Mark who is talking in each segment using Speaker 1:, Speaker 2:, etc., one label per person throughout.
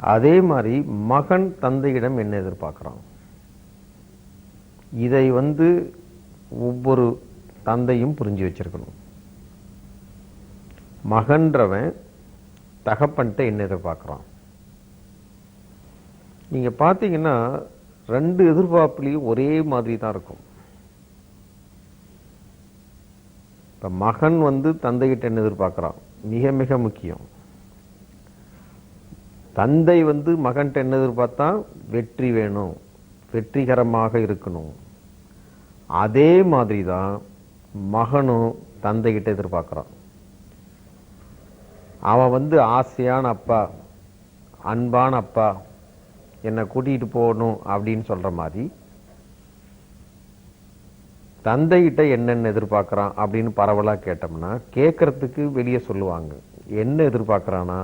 Speaker 1: அதே மாதிரி மகன் தந்தையிடம் என்ன எதிர்பார்க்குறான்? இதை வந்து ஒவ்வொரு தந்தையும் புரிஞ்சு வச்சிருக்கணும். மகன்றவன் தகப்பன்ட்ட என்ன எதிர்பார்க்குறான்? நீங்க பார்த்தீங்கன்னா ரெண்டு எதிர்பார்ப்புலையும் ஒரே மாதிரி தான் இருக்கும். இப்போ மகன் வந்து தந்தைகிட்ட என்ன எதிர்பார்க்குறான்? மிக மிக முக்கியம். தந்தை வந்து மகன்கிட்ட என்ன எதிர்பார்த்தா வெற்றி வேணும் வெற்றிகரமாக இருக்கணும். அதே மாதிரி தான் மகனும் தந்தைகிட்ட எதிர்பார்க்குறான். அவன் வந்து ஆசையான அப்பா அன்பான அப்பா என்னை கூட்டிகிட்டு போகணும் அப்படின்னு சொல்கிற மாதிரி தந்தைகிட்ட என்னென்ன எதிர்பார்க்குறான் அப்படின்னு பரவலாக கேட்டோம்னா கேட்குறதுக்கு வெளியே சொல்லுவாங்க. என்ன எதிர்பார்க்குறான்னா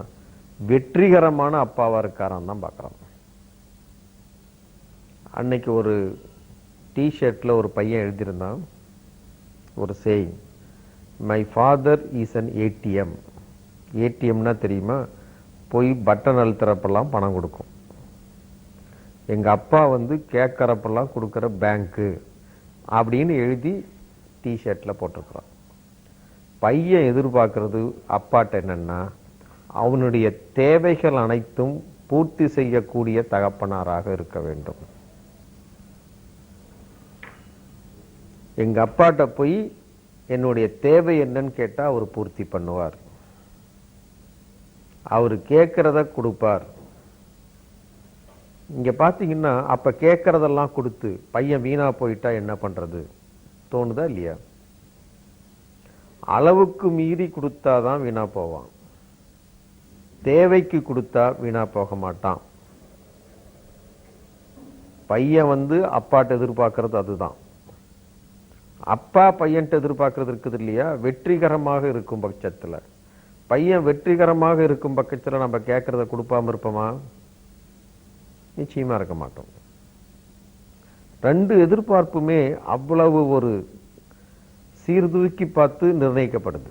Speaker 1: வெற்றிகரமான அப்பாவாக இருக்காரான்னு தான் பார்க்குறோம். அன்னைக்கு ஒரு டிஷர்ட்டில் ஒரு பையன் எழுதியிருந்தான். ஒரு saying my father is an ATM ஏடிஎம்னா தெரியுமா? போய் பட்டன் அழுத்துறப்பெல்லாம் பணம் கொடுக்கும். எங்கள் அப்பா வந்து கேட்குறப்பெல்லாம் கொடுக்குற பேங்க்கு அப்படின்னு எழுதி டிஷர்ட்டில் போட்டிருக்கிறான். பையன் எதிர்பார்க்குறது அப்பாட்ட என்னென்னா அவனுடைய தேவைகள் அனைத்தும் பூர்த்தி செய்யக்கூடிய தகப்பனாராக இருக்க வேண்டும். எங்கள் அப்பாட்ட போய் என்னுடைய தேவை என்னன்னு கேட்டால் அவர் பூர்த்தி பண்ணுவார். அவர் கேட்குறத கொடுப்பார். இங்கே பார்த்தீங்கன்னா அப்போ கேட்குறதெல்லாம் கொடுத்து பையன் வீணாக போயிட்டா என்ன பண்ணுறது தோணுதா இல்லையா? அளவுக்கு மீறி கொடுத்தாதான் வீணாக போவான். தேவைக்கு கொடுத்தா வீணா போக மாட்டான். பையன் வந்து அப்பாட்ட எதிர்பார்க்கறது அதுதான். அப்பா பையன்ட்டு எதிர்பார்க்கறது இருக்குது இல்லையா? வெற்றிகரமாக இருக்கும் பட்சத்துல. பையன் வெற்றிகரமாக இருக்கும் பட்சத்துல நம்ம கேட்கறத கொடுப்பாம இருப்போமா? நிச்சயமா இருக்க மாட்டோம். ரெண்டு எதிர்பார்ப்புமே அவ்வளவு ஒரு சீர்தூக்கி பார்த்து நிர்ணயிக்கப்படுது.